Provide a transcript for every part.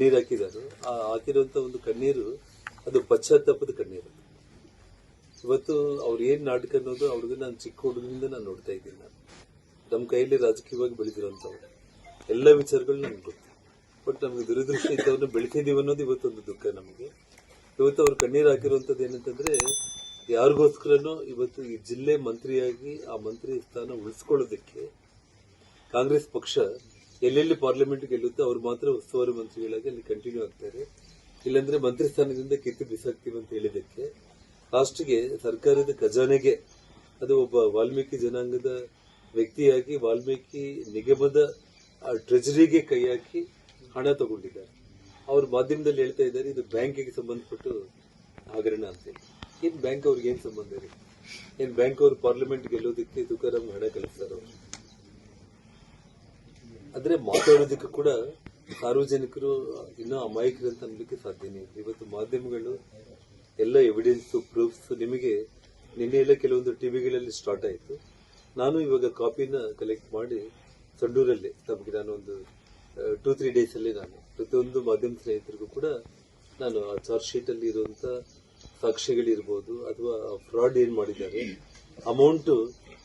ಕಣ್ಣೀರು ಹಾಕಿದ್ದಾರೆ. ಆ ಹಾಕಿರುವಂತ ಒಂದು ಕಣ್ಣೀರು, ಅದು ಪಶ್ಚಾತ್ತಾಪದ ಕಣ್ಣೀರು. ಇವತ್ತು ಅವ್ರು ಏನ್ ನಾಟಕ ಅನ್ನೋದು ಅವ್ರಿಗೆ ನಾನು ಚಿಕ್ಕ ಹುಡುಗರಿಂದ ನಾನು ನೋಡ್ತಾ ಇದ್ದೀನಿ ನಾನು. ನಮ್ಮ ಕೈಯಲ್ಲಿ ರಾಜಕೀಯವಾಗಿ ಬೆಳೆದಿರೋಂಥವ್ರು ಎಲ್ಲ ವಿಚಾರಗಳು ನಮ್ಗೆ ಗೊತ್ತು. ಬಟ್ ನಮ್ಗೆ ದುರದೃಷ್ಟ ಇದ್ದವ್ರನ್ನ ಬೆಳಿತಿದೀವಿ ಅನ್ನೋದು ಇವತ್ತೊಂದು ದುಃಖ ನಮಗೆ. ಇವತ್ತು ಅವ್ರು ಕಣ್ಣೀರು ಹಾಕಿರುವಂಥದ್ದು ಏನಂತಂದ್ರೆ, ಯಾರಿಗೋಸ್ಕರನೋ ಇವತ್ತು ಈ ಜಿಲ್ಲೆ ಮಂತ್ರಿಯಾಗಿ ಆ ಮಂತ್ರಿ ಸ್ಥಾನ ಉಳಿಸ್ಕೊಳ್ಳೋದಕ್ಕೆ ಕಾಂಗ್ರೆಸ್ ಪಕ್ಷ ಎಲ್ಲೆಲ್ಲಿ ಪಾರ್ಲಿಮೆಂಟ್ ಗೆಲ್ಲುತ್ತೋ ಅವ್ರು ಮಾತ್ರ ಉಸ್ತುವಾರಿ ಮಂತ್ರಿಗಳಾಗಿ ಅಲ್ಲಿ ಕಂಟಿನ್ಯೂ ಆಗ್ತಾರೆ. ಇಲ್ಲಾಂದ್ರೆ ಮಂತ್ರಿ ಸ್ಥಾನದಿಂದ ಕಿತ್ತು ಬಿಸಾಕ್ತೀವಿ ಅಂತ ಹೇಳಿದಕ್ಕೆ ಲಾಸ್ಟ್ಗೆ ಸರ್ಕಾರದ ಖಜಾನೆಗೆ ಅದು ಒಬ್ಬ ವಾಲ್ಮೀಕಿ ಜನಾಂಗದ ವ್ಯಕ್ತಿಯಾಗಿ ವಾಲ್ಮೀಕಿ ನಿಗಮದ ಟ್ರೆಜರಿಗೆ ಕೈ ಹಾಕಿ ಹಣ ತಗೊಂಡಿದ್ದಾರೆ. ಅವ್ರ ಮಾಧ್ಯಮದಲ್ಲಿ ಹೇಳ್ತಾ ಇದ್ದಾರೆ, ಇದು ಬ್ಯಾಂಕಿಗೆ ಸಂಬಂಧಪಟ್ಟು ಹಗರಣ ಅಂತೇಳಿ ಏನ್ ಬ್ಯಾಂಕ್ ಅವ್ರಿಗೆ ಏನ್ ಸಂಬಂಧ ಇದೆ ಏನ್ ಬ್ಯಾಂಕ್ ಅವ್ರು ಪಾರ್ಲಿಮೆಂಟ್ ಗೆಲ್ಲೋದಕ್ಕೆ ತುಕಾರಾಮ್ ಹಣ ಕಳಿಸ್ತಾರೆ? ಆದ್ರೆ ಮಾತಾಡೋದಕ್ಕೆ ಕೂಡ ಸಾರ್ವಜನಿಕರು ಇನ್ನೂ ಅಮಾಯಕರು ಅಂತ ಅನ್ಲಿಕ್ಕೆ ಸಾಧ್ಯನೇ ಇವತ್ತು ಮಾಧ್ಯಮಗಳು ಎಲ್ಲ ಎವಿಡೆನ್ಸ್ ಪ್ರೂಫ್ಸ್ ನಿಮಗೆ ನಿನ್ನೆ ಎಲ್ಲ ಕೆಲವೊಂದು ಟಿವಿಗಳಲ್ಲಿ ಸ್ಟಾರ್ಟ್ ಆಯಿತು. ನಾನು ಇವಾಗ ಕಾಪಿನ ಕಲೆಕ್ಟ್ ಮಾಡಿ ಸಂಡೂರಲ್ಲಿ ತಮಗೆ ನಾನು ಒಂದು ಟೂ ತ್ರೀ ಡೇಸಲ್ಲಿ ನಾನು ಪ್ರತಿಯೊಂದು ಮಾಧ್ಯಮ ಸ್ನೇಹಿತರಿಗೂ ಕೂಡ ನಾನು ಆ ಚಾರ್ಜ್ ಶೀಟ್ ಅಲ್ಲಿ ಇರುವಂತ ಸಾಕ್ಷ್ಯಗಳಿರ್ಬೋದು ಅಥವಾ ಫ್ರಾಡ್ ಏನು ಮಾಡಿದ್ದಾರೆ ಅಮೌಂಟು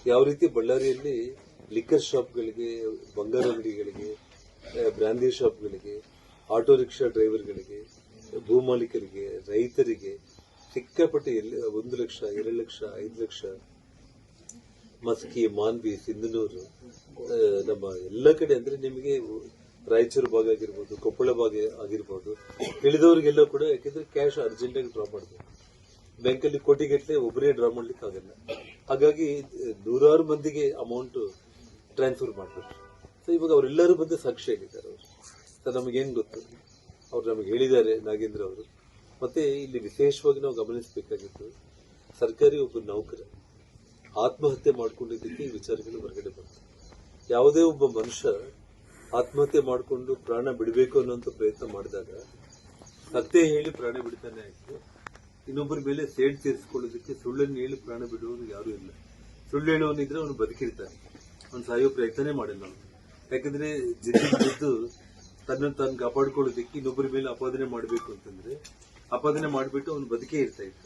ಯಾವ ರೀತಿ ಬಳ್ಳಾರಿಯಲ್ಲಿ ಲಿಕ್ಕರ್ ಶಾಪ್ಗಳಿಗೆ ಬಂಗಾರ ಅಂಗಡಿಗಳಿಗೆ ಬ್ರಾಂದಿ ಶಾಪ್ಗಳಿಗೆ ಆಟೋ ರಿಕ್ಷಾ ಡ್ರೈವರ್ಗಳಿಗೆ ಭೂಮಾಲೀಕರಿಗೆ ರೈತರಿಗೆ ಸಿಕ್ಕಾಪಟ್ಟೆ ಎಲ್ಲಿ, ಒಂದು ಲಕ್ಷ, ಎರಡು ಲಕ್ಷ, ಐದು ಲಕ್ಷ ಮಸ್ಕಿ, ಮಾನ್ವಿ, ಸಿಂಧನೂರು ನಮ್ಮ ಎಲ್ಲ ಕಡೆ ಅಂದ್ರೆ ನಿಮಗೆ ರಾಯಚೂರು ಭಾಗ ಆಗಿರ್ಬೋದು, ಕೊಪ್ಪಳ ಭಾಗ ಆಗಿರ್ಬೋದು, ತಿಳಿದವರಿಗೆಲ್ಲ ಕೂಡ ಯಾಕೆಂದ್ರೆ ಕ್ಯಾಶ್ ಅರ್ಜೆಂಟ್ ಆಗಿ ಡ್ರಾ ಮಾಡಬೇಕು ಬ್ಯಾಂಕಲ್ಲಿ ಕೋಟಿಗಟ್ಟಲೆ ಒಬ್ಬರೇ ಡ್ರಾ ಮಾಡ್ಲಿಕ್ಕೆ ಆಗಲ್ಲ ಹಾಗಾಗಿ ನೂರಾರು ಮಂದಿಗೆ ಅಮೌಂಟ್ ಟ್ರಾನ್ಸ್ಫರ್ ಮಾಡಬೇಕು ಸೊ ಇವಾಗ ಅವರೆಲ್ಲರೂ ಬಂದು ಸಾಕ್ಷಿ ಆಗಿದ್ದಾರೆ ಅವರು. ಸೊ ನಮಗೇನು ಗೊತ್ತು? ಅವ್ರು ನಮಗೆ ಹೇಳಿದ್ದಾರೆ, ನಾಗೇಂದ್ರ ಅವರು. ಮತ್ತೆ ಇಲ್ಲಿ ವಿಶೇಷವಾಗಿ ನಾವು ಗಮನಿಸಬೇಕಾಗಿತ್ತು ಸರ್ಕಾರಿ ಒಬ್ಬ ನೌಕರ ಆತ್ಮಹತ್ಯೆ ಮಾಡ್ಕೊಂಡಿದ್ದಕ್ಕೆ ಈ ವಿಚಾರಗಳು ಹೊರಗಡೆ ಬಂತು ಯಾವುದೇ ಒಬ್ಬ ಮನುಷ್ಯ ಆತ್ಮಹತ್ಯೆ ಮಾಡಿಕೊಂಡು ಪ್ರಾಣ ಬಿಡಬೇಕು ಅನ್ನೋಂಥ ಪ್ರಯತ್ನ ಮಾಡಿದಾಗ, ಸತ್ಯ ಹೇಳಿ ಪ್ರಾಣ ಬಿಡ್ತಾನೆ ಆಯಿತು. ಇನ್ನೊಬ್ಬರ ಮೇಲೆ ಸೇಡ್ ತೀರಿಸ್ಕೊಳ್ಳೋದಕ್ಕೆ ಸುಳ್ಳನ್ನು ಹೇಳಿ ಪ್ರಾಣ ಬಿಡುವವರು ಯಾರೂ ಇಲ್ಲ. ಸುಳ್ಳು ಹೇಳುವವನಿದ್ರೆ ಅವನು ಬದುಕಿರ್ತಾನೆ. ಅವನು ಸಾಯೋ ಪ್ರಯತ್ನನೇ ಮಾಡಿಲ್ಲ ಅವನು. ಯಾಕಂದ್ರೆ ಜಿದ್ದು ತನ್ನನ್ನು ತಾನು ಕಾಪಾಡ್ಕೊಳ್ಳೋದಕ್ಕೆ ಇನ್ನೊಬ್ಬರ ಮೇಲೆ ಅಪಾದನೆ ಮಾಡಬೇಕು ಅಂತಂದ್ರೆ ಅಪಾದನೆ ಮಾಡಿಬಿಟ್ಟು ಅವನು ಬದುಕೇ ಇರ್ತಾ ಇದ್ದ.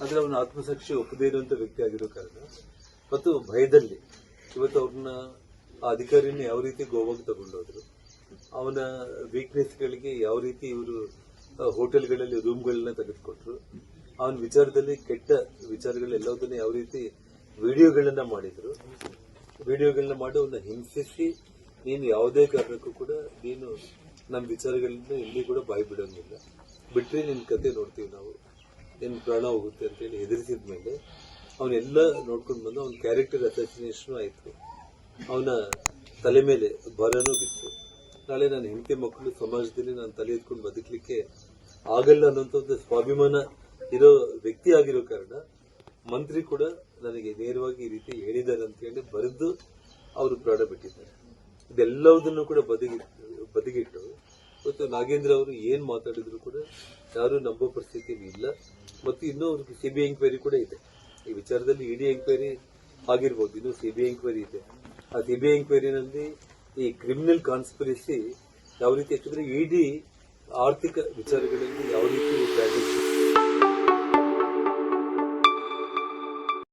ಆದರೆ ಅವನ ಆತ್ಮಸಾಕ್ಷಿ ಒಪ್ಪದೇ ಇರುವಂಥ ವ್ಯಕ್ತಿ ಆಗಿರೋ ಕಾರಣ ಮತ್ತು ಭಯದಲ್ಲಿ ಇವತ್ತು ಅವ್ರನ್ನ ಆ ಅಧಿಕಾರಿನ ಯಾವ ರೀತಿ ಗೋವಾಗ ತಗೊಂಡೋದ್ರು, ಅವನ ವೀಕ್ನೆಸ್ಗಳಿಗೆ ಯಾವ ರೀತಿ ಇವರು ಹೋಟೆಲ್ಗಳಲ್ಲಿ ರೂಮ್ಗಳನ್ನ ತೆಗೆದುಕೊಟ್ರು ಅವನ ವಿಚಾರದಲ್ಲಿ ಕೆಟ್ಟ ವಿಚಾರಗಳೆಲ್ಲದನ್ನ ಯಾವ ರೀತಿ ವಿಡಿಯೋಗಳನ್ನ ಮಾಡಿದ್ರು ವಿಡಿಯೋಗಳನ್ನ ಮಾಡಿ ಒಂದು ಹಿಂಸಿಸಿ, ನೀನು ಯಾವುದೇ ಕಾರಣಕ್ಕೂ ಕೂಡ ನೀನು ನಮ್ಮ ವಿಚಾರಗಳಿಂದ ಎಲ್ಲಿ ಕೂಡ ಬಾಯಿ ಬಿಡೋಂಗಿಲ್ಲ ಬಿಟ್ಟರೆ ನಿನ್ನ ಕತೆ ನೋಡ್ತೀವಿ ನಾವು. ನಿನ್ನ ಪ್ರಾಣ ಹೋಗುತ್ತೆ ಅಂತೇಳಿ ಹೆದರಿಸಿದ ಮೇಲೆ ಅವನ್ನೆಲ್ಲ ನೋಡ್ಕೊಂಡು ಬಂದು ಅವನ ಕ್ಯಾರೆಕ್ಟರ್ ಅಸಾಸಿನೇಷನ್ ಆಯಿತು. ಅವನ ತಲೆ ಮೇಲೆ ಭಾರನೂ ಬಿತ್ತು. ನಾಳೆ ನನ್ನ ಹೆಂಡತಿ ಮಕ್ಕಳು ಸಮಾಜದಲ್ಲಿ ನಾನು ತಲೆ ಎತ್ಕೊಂಡು ಬದುಕಲಿಕ್ಕೆ ಆಗಲ್ಲ ಅನ್ನೋಂಥ ಒಂದು ಸ್ವಾಭಿಮಾನ ಇರೋ ವ್ಯಕ್ತಿ ಆಗಿರೋ ಕಾರಣ ಮಂತ್ರಿ ಕೂಡ ನನಗೆ ನೇರವಾಗಿ ಈ ರೀತಿ ಹೇಳಿದ್ದಾರೆ ಅಂತ ಹೇಳಿ ಬರೆದು ಅವರು ಪ್ರಾಡ ಬಿಟ್ಟಿದ್ದಾರೆ. ಇದೆಲ್ಲವುದನ್ನು ಕೂಡ ಬದಿಗಿಟ್ಟು ಬದಿಗಿಟ್ಟು ಮತ್ತು ನಾಗೇಂದ್ರ ಅವರು ಏನು ಮಾತಾಡಿದ್ರು ಕೂಡ ಯಾರು ನಂಬೋ ಪರಿಸ್ಥಿತಿಯಲ್ಲಿ ಇಲ್ಲ. ಮತ್ತು ಇನ್ನೂ ಅವ್ರಿಗೆ ಬಿ ಎಂಕ್ವೈರಿ ಕೂಡ ಇದೆ. ಈ ವಿಚಾರದಲ್ಲಿ ಇಡಿ ಎಂಕ್ವೈರಿ ಆಗಿರ್ಬೋದು. ಇನ್ನು ಬಿ ಎಂಕ್ವೈರಿ ಇದೆ. ಆ ಸಿಬಿಐ ಎಂಕ್ವೈರಿನಲ್ಲಿ ಈ ಕ್ರಿಮಿನಲ್ ಕಾನ್ಸ್ಪಿರಸಿ ಯಾವ ರೀತಿ ಇಡಿ ಆರ್ಥಿಕ ವಿಚಾರಗಳಲ್ಲಿ ಯಾವ ರೀತಿ